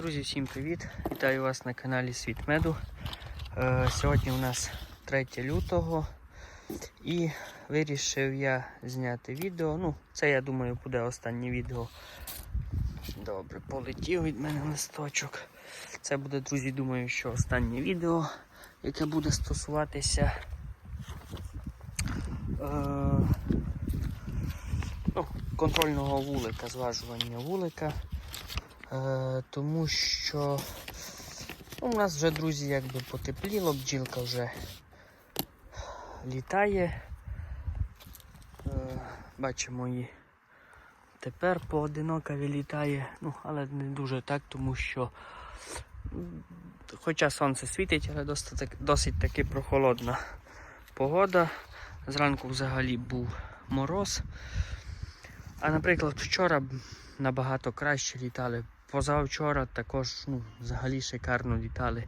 Друзі, всім привіт! Вітаю вас на каналі Світ Меду. Е, Сьогодні у нас 3 лютого і вирішив я зняти відео. Ну, це я думаю буде останнє відео. Добре, полетів від мене листочок. Це буде, друзі, думаю, що останнє відео, яке буде стосуватися. Е, ну, контрольного вулика, зважування вулика. Е, тому що у нас вже, друзі, якби потепліло, бджілка вже літає. Е, бачимо її тепер поодинока вилітає, ну, але не дуже так, тому що хоча сонце світить, але досить, досить таки прохолодна погода. Зранку взагалі був мороз. А наприклад, вчора набагато краще літали. Позавчора також ну, взагалі шикарно літали.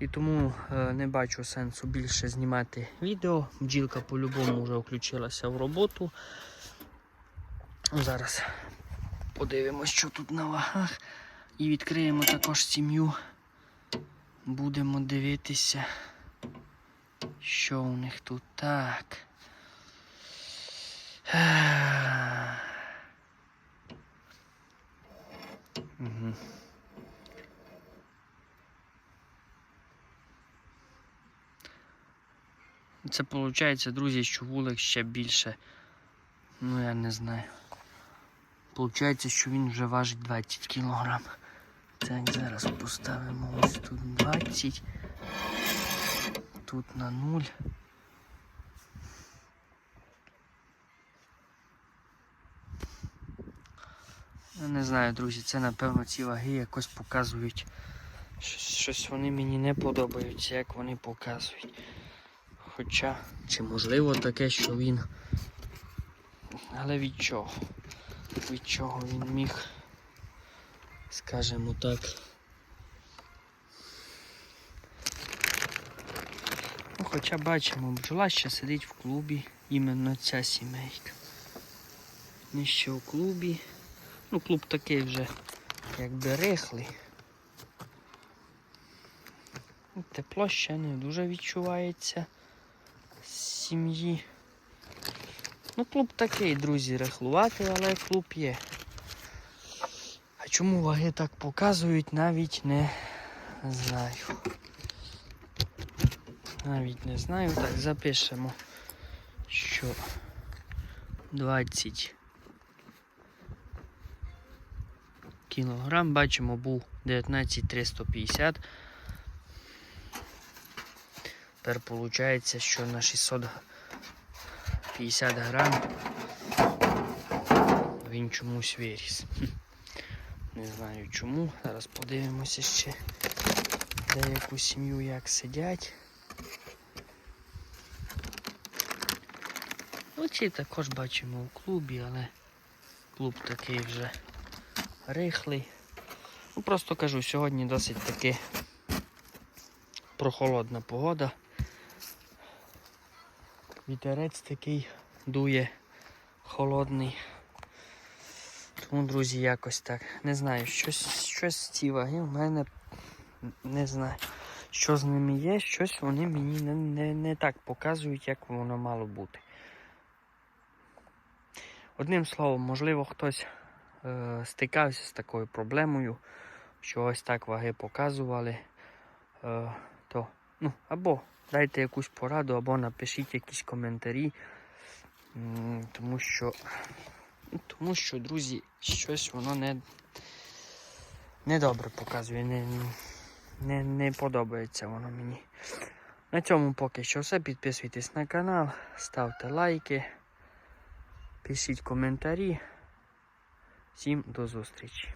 І тому е, не бачу сенсу більше знімати відео. Бджілка по-любому вже включилася в роботу. Зараз подивимось, що тут на вагах. І відкриємо також сім'ю. Будемо дивитися, що у них тут так. Угу. Це виходить, друзі, що вулик ще більше. Ну я не знаю. Получається, що він вже важить 20 кг. Так, зараз поставимо ось тут 20. Тут на 0. Я не знаю, друзі, це напевно ці ваги якось показують. щось- вони мені не подобаються, як вони показують. Хоча, чи можливо таке, що він. Але від чого? Від чого він міг, скажімо так. Ну, хоча бачимо, бджола ще сидить в клубі, іменно ця сімейка. Ми ще у клубі. Ну, клуб такий вже якби рихлий. Тепло ще не дуже відчувається з сім'ї. Ну, клуб такий, друзі, рихлуватий, але клуб є. А чому ваги так показують, навіть не знаю. Навіть не знаю. Так, запишемо, що 20 кілограм. Бачимо, був 19350. Тепер виходить, що на 650 грам він чомусь виріс. Не знаю чому. Зараз подивимося ще деяку сім'ю як сидять. Оці також бачимо у клубі, але клуб такий вже рихлий. Ну, просто кажу, сьогодні досить таки прохолодна погода. Вітерець такий дує холодний. Тому, друзі, якось так. Не знаю, щось, щось з ці ваги в мене не знаю. Що з ними є, щось вони мені не, не, не так показують, як воно мало бути. Одним словом, можливо, хтось стикався з такою проблемою, що ось так ваги показували, е, то ну, або дайте якусь пораду, або напишіть якісь коментарі. Тому що, ну, тому що, друзі, щось воно не, не добре показує, не, не, не подобається воно мені. На цьому поки що все. Підписуйтесь на канал, ставте лайки, пишіть коментарі. Всім до зустрічі.